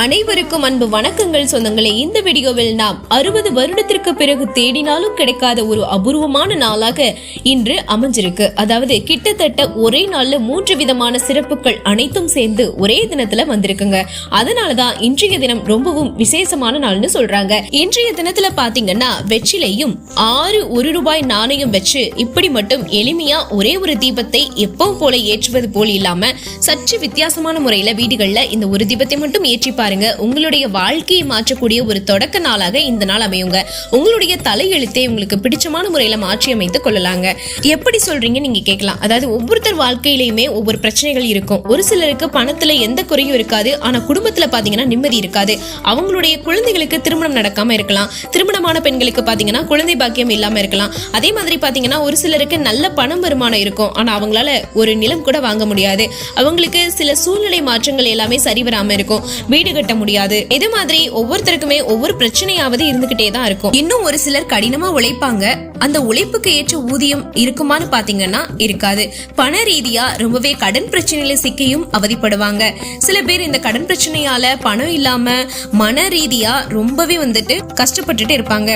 அனைவருக்கும் அன்பு வணக்கங்கள். சொந்தங்களே இந்த வீடியோவில் நாம் அறுபது வருடத்திற்கு பிறகு தேடினாலும் கிடைக்காத ஒரு அபூர்வமான நாளாக இன்று அமைஞ்சிருக்கு. அதாவது கிட்டத்தட்ட ஒரே நாள்ல மூன்று விதமான சிறப்புகள் அனைத்தும் சேர்ந்து ஒரே தினத்துல வந்திருக்குங்க. அதனாலதான் இன்றைய தினம் ரொம்பவும் விசேஷமான நாள்னு சொல்றாங்க. இன்றைய தினத்துல பாத்தீங்கன்னா வெற்றிலையும் ஆறு ஒரு ரூபாய் நாணயம் வச்சு இப்படி மட்டும் எளிமையா ஒரே ஒரு தீபத்தை எப்பவும் போல ஏற்றுவது போல் இல்லாம சற்று வித்தியாசமான முறையில வீடுகள்ல இந்த ஒரு தீபத்தை மட்டும் ஏற்றி பாருங்க. உங்களுடைய வாழ்க்கையை மாற்றக்கூடிய ஒரு தொடக்க நாளாக இந்த நாள் அமையுங்க. உங்களுடைய தலையெழுத்தை உங்களுக்கு பிடிச்சமான முறையில மாற்றி அமைத்து கொள்ளலாங்க. எப்படி சொல்றீங்க? நீங்க கேட்கலாம். அதாவது ஒவ்வொருத்தர் வாழ்க்கையிலயுமே ஒவ்வொரு பிரச்சனைகள் இருக்கும். ஒரு சிலருக்கு பணத்துல எந்த குறையும் இருக்காது. ஆனா குடும்பத்துல பாத்தீங்கன்னா நிம்மதி இருக்காது. அவங்களுடைய குழந்தைகளுக்கு திருமணம் நடக்காம இருக்கலாம். திருமணமான பெண்களுக்கு பாத்தீங்கன்னா குழந்தை பாக்கியம் இல்லாம இருக்கலாம். அதே மாதிரி பாத்தீங்கன்னா ஒரு சிலருக்கு நல்ல பணம் வருமானம் இருக்கும். ஆனா அவங்களால ஒரு நிலம் கூட வாங்க முடியாது. அவங்களுக்கு சில சூழ்நிலை மாற்றங்கள் எல்லாமே சரி வராம இருக்கும். வீடு கட்ட முடியாது. இது மாதிரி ஒவ்வொருத்தருக்குமே ஒவ்வொரு பிரச்சனையாவது இருந்துகிட்டே தான் இருக்கும். இன்னும் ஒரு சிலர் கடினமா உழைப்பாங்க. அந்த உழைப்புக்கு ஏற்ற ஊதியம் இருக்குமான்னு பாத்தீங்கன்னா இருக்காது. பண ரீதியா ரொம்பவே கடன் பிரச்சனையில சிக்கியும் அவதிப்படுவாங்க. சில பேர் இந்த கடன் பிரச்சனையால பணம் இல்லாம மன ரீதியா ரொம்பவே வந்துட்டு கஷ்டப்பட்டுட்டு இருப்பாங்க.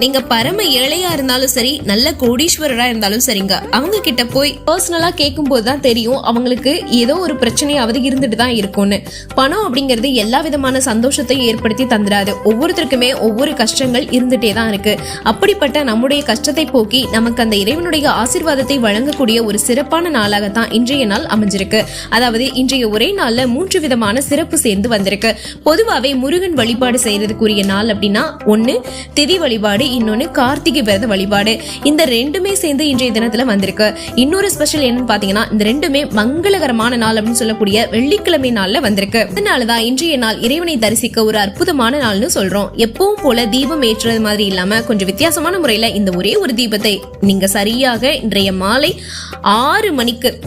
நீங்க பரம ஏழையா இருந்தாலும் சரி நல்ல கோடீஸ்வரரா இருந்தாலும் சரிங்க. அவங்க கிட்ட போய் பர்சனலா கேட்கும் போது தான் தெரியும். அவங்களுக்கு ஏதோ ஒரு பிரச்சனையாவது இருந்துட்டு தான் இருக்கும்னு. பணம் அப்படிங்கிறது எல்லா விதமான சந்தோஷத்தையும் ஏற்படுத்தி தந்துடாது ஒவ்வொருத்தருக்குமே ஒவ்வொரு கஷ்டங்கள் இருந்துட்டே தான் இருக்கு. அப்படிப்பட்ட நம்முடைய கஷ்டத்தை போக்கி நமக்கு அந்த இறைவனுடைய ஆசீர்வாதத்தை வழங்கக்கூடிய ஒரு சிறப்பான நாளாகத்தான் இன்றைய நாள் அமைஞ்சிருக்கு. அதாவது இன்றைய ஒரே நாள்ல மூன்று விதமான சிறப்பு சேர்ந்து வந்திருக்கு. பொதுவாகவே முருகன் வழிபாடு செய்யறதுக்குரிய நாள் அப்படின்னா ஒன்று திதி வழிபாடு இன்னொன்னு கார்த்திகை விரத வழிபாடு. இந்த ரெண்டுமே சேர்ந்து இன்றைய தினத்துல வந்திருக்கு. இன்னொரு ஸ்பெஷல் என்னன்னு பாத்தீங்கன்னா இந்த ரெண்டுமே மங்களகரமான நாள் அப்படின்னு சொல்லக்கூடிய வெள்ளிக்கிழமை நாள்ல வந்திருக்கு. அதனாலதான் இன்றைய நாள் இறைவனை தரிசிக்க ஒரு அற்புதமான நாள்னு சொல்றோம். எப்பவும் போல தீபம் ஏற்றுறது மாதிரி இல்லாம கொஞ்சம் வித்தியாசமான முறையில இந்த ஒரே ஒரு தீபத்தை நீங்க சரியாக இன்றைய மாலை ஆறு மணிக்கு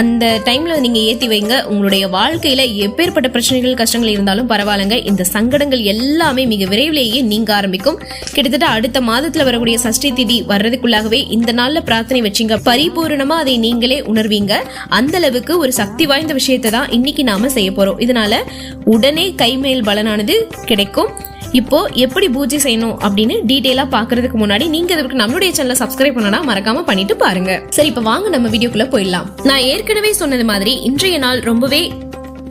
அந்த டைம்ல நீங்க ஏத்தி வைங்க. உங்களுடைய வாழ்க்கையில எப்பேற்பட்ட பிரச்சனைகள் கஷ்டங்கள் இருந்தாலும் பரவாயில்லைங்க. இந்த சங்கடங்கள் எல்லாமே மிக விரைவிலேயே நீங்க ஆரம்பிக்கும். கிட்டத்தட்ட அடுத்த மாதத்துல வரக்கூடிய சஷ்டி திதி வர்றதுக்குள்ளாகவே இந்த நாள்ல பிரார்த்தனை வச்சீங்க. பரிபூரணமா அதை நீங்களே உணர்வீங்க. அந்த அளவுக்கு ஒரு சக்தி வாய்ந்த விஷயத்தை தான் இன்னைக்கு நாம செய்ய போறோம். இதனால உடனே கைமேல் பலனானது கிடைக்கும். இப்போ எப்படி பூஜை செய்யணும் அப்படின்னு டீடைலா பாக்குறதுக்கு முன்னாடி நீங்க இதற்கு நம்மளுடைய சேனலை சப்ஸ்கிரைப் பண்ணனா மறக்காம பண்ணிட்டு பாருங்க. சரி இப்ப வாங்க நம்ம வீடியோக்குள்ள போயிடலாம். நான் ஏற்கனவே சொன்னது மாதிரி இன்றைய நாள் ரொம்பவே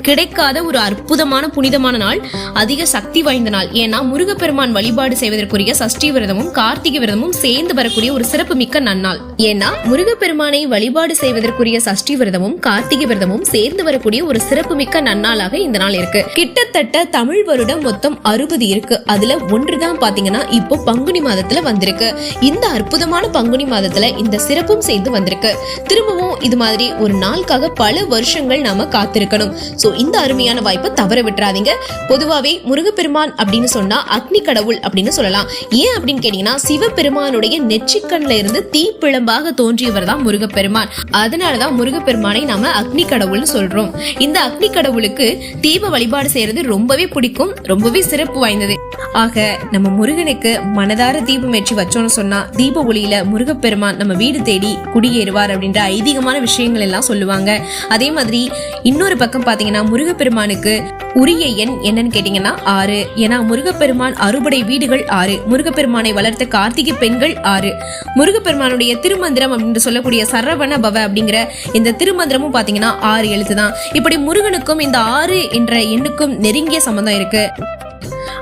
கிடைக்காத ஒரு அற்புதமான புனிதமான நாள் அதிக சக்தி வாய்ந்த நாள். ஏன்னா முருகப்பெருமான் வழிபாடு செய்வதற்குரிய சஷ்டி விரதமும் கார்த்திகை விரதமும் சேர்ந்து வரக்கூடிய ஒரு சிறப்பு மிக்க நன்னாள். ஏன்னா முருகப்பெருமானை வழிபாடு செய்வதற்குரிய சஷ்டி விரதமும் கார்த்திகை விரதமும் சேர்ந்து வரக்கூடிய ஒரு சிறப்பு மிக்க நன்னாளாக இந்த நாள் இருக்கு. கிட்டத்தட்ட தமிழ் வருடம் மொத்தம் அறுபது இருக்கு. அதுல ஒன்றுதான் பாத்தீங்கன்னா இப்போ பங்குனி மாதத்துல வந்திருக்கு. இந்த அற்புதமான பங்குனி மாதத்துல இந்த சிறப்பும் சேர்ந்து வந்திருக்கு. திரும்பவும் இது மாதிரி ஒரு நாளுக்காக பல வருஷங்கள் நாம காத்திருக்கணும். சோ இந்த அருமையான வாய்ப்பை தவற விட்டுறாதீங்க. பொதுவாவே முருகப்பெருமான் அப்படின்னு சொன்னா அக்னி கடவுள் அப்படின்னு சொல்லலாம். ஏன் அப்படின்னு கேட்டீங்கன்னா சிவபெருமானுடைய நெற்றிக்கண்ல இருந்து தீப்பிழம்பாக தோன்றியவர் தான் முருகப்பெருமான். அதனாலதான் முருகப்பெருமானை நாம அக்னி கடவுள்னு சொல்றோம். இந்த அக்னி கடவுளுக்கு தீப வழிபாடு செய்யறது ரொம்பவே பிடிக்கும் ரொம்பவே சிறப்பு வாய்ந்தது. ஆக நம்ம முருகனுக்கு மனதார தீபம் ஏற்றி வச்சோம்னு சொன்னா தீப ஒளியில முருகப்பெருமான் நம்ம வீடு தேடி குடியேறுவார் அப்படின்ற ஐதீகமான விஷயங்கள் எல்லாம் சொல்லுவாங்க. அதே மாதிரி இன்னொரு பக்கம் பாத்தீங்கன்னா முருகப்பெருமானுக்கு உரிய எண் என்னன்னு கேட்டீங்கன்னா ஆறு. ஏன்னா முருகப்பெருமான் அறுபடை வீடுகள் ஆறு. முருகப்பெருமானை வளர்த்த கார்த்திகை பெண்கள் ஆறு. முருகப்பெருமானுடைய திருமந்திரம் அப்படின்னு சொல்லக்கூடிய சரவண பவ அப்படிங்கிற இந்த திருமந்திரமும் பாத்தீங்கன்னா ஆறு எழுத்து தான் இப்படி முருகனுக்கும் இந்த ஆறு என்ற எண்ணுக்கும் நெருங்கிய சம்பந்தம் இருக்கு.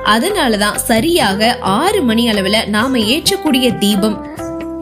அதனாலதான் சரியாக ஆறு மணி அளவுல நாம ஏற்றக்கூடிய தீபம்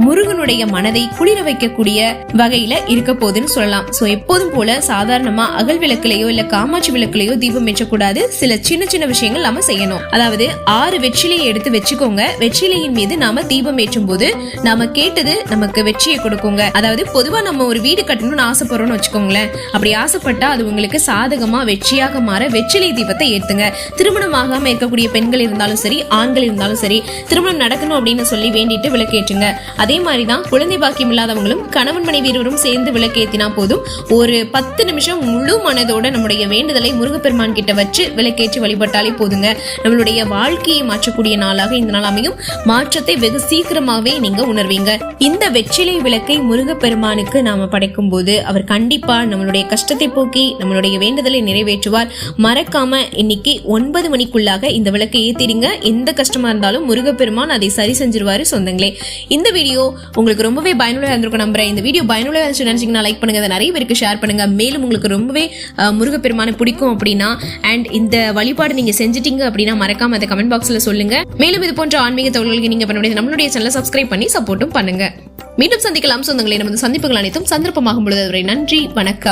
முருகனுடைய மனதை குளிர வைக்கக்கூடிய வகையில இருக்க போகுதுன்னு சொல்லலாம். சோ எப்போதும் போல சாதாரணமா அகல் விளக்குலையோ இல்ல காமாட்சி விளக்குலையோ தீபம் ஏற்றக்கூடாது. சில சின்ன சின்ன விஷயங்கள் நாம செய்யணும். அதாவது ஆறு வெற்றிலையை எடுத்து வச்சுக்கோங்க. வெற்றிலையின் மீது நாம தீபம் ஏற்றும் போது நாம கேட்டது நமக்கு வெற்றியை கொடுக்குங்க. அதாவது பொதுவா நம்ம ஒரு வீடு கட்டணும்னு ஆசைப்படுறோம்னு வச்சுக்கோங்களேன். அப்படி ஆசைப்பட்டா அது உங்களுக்கு சாதகமா வெற்றியாக மாற வெற்றிலை தீபத்தை ஏத்துங்க. திருமணம் ஆகாம இருக்கக்கூடிய பெண்கள் இருந்தாலும் சரி ஆண்கள் இருந்தாலும் சரி திருமணம் நடக்கணும் அப்படின்னு சொல்லி வேண்டிட்டு விளக்கேற்றுங்க மாதிரி தான் குழந்தை பாக்கியம் இல்லாதவங்களும் கணவன் மனைவி இருவரும் சேர்ந்து விளக்கேத்தினா போதும். ஒரு பத்து நிமிஷம் முழு மனதோட நம்முடைய வேண்டுதலை முருகப்பெருமான் கிட்ட வச்சு விளக்கேற்றி வழிபட்டாலே போதுங்க. நம்மளுடைய வாழ்க்கையை மாற்றக்கூடிய நாளாக இந்த நாள் அமையும். மாற்றத்தை வெகு சீக்கிரமாவே நீங்க உணர்வீங்க. இந்த வெற்றிலை விளக்கை முருகப்பெருமானுக்கு நாம படைக்கும் போது அவர் கண்டிப்பா நம்மளுடைய கஷ்டத்தை போக்கி நம்மளுடைய வேண்டுதலை நிறைவேற்றுவார். மறக்காம இன்னைக்கு ஒன்பது மணிக்குள்ளாக இந்த விளக்கை ஏத்திடுங்க. எந்த கஷ்டமா இருந்தாலும் முருகப்பெருமான் அதை சரி செஞ்சிருவாரு சொந்தங்களே. இந்த வீடியோ உங்களுக்கு ரொம்பவே பயனுள்ள இருந்திருக்கும் நம்புறேன். இந்த வீடியோ பயனுள்ள நினைச்சிங்கன்னா நினைச்சீங்கன்னா லைக் பண்ணுங்க. அதை நிறைய பேருக்கு ஷேர் பண்ணுங்க. மேலும் உங்களுக்கு ரொம்பவே முருகப்பெருமானை பிடிக்கும் அப்படின்னா அண்ட் இந்த வழிபாடு நீங்க செஞ்சிட்டீங்க அப்படின்னா மறக்காம அதை கமெண்ட் பாக்ஸ்ல சொல்லுங்க. மேலும் இது போன்ற ஆன்மீக தகவல்களுக்கு நீங்க பண்ண நம்மளுடைய சேனலை சப்ஸ்கிரைப் பண்ணி சப்போர்ட்டும் பண்ணுங்க. மீண்டும் சந்திக்கலாம். சொந்தங்களே நமது சந்திப்புகள் அனைத்தும் சந்தர்ப்பமாகும் பொழுது நன்றி. வணக்கம்.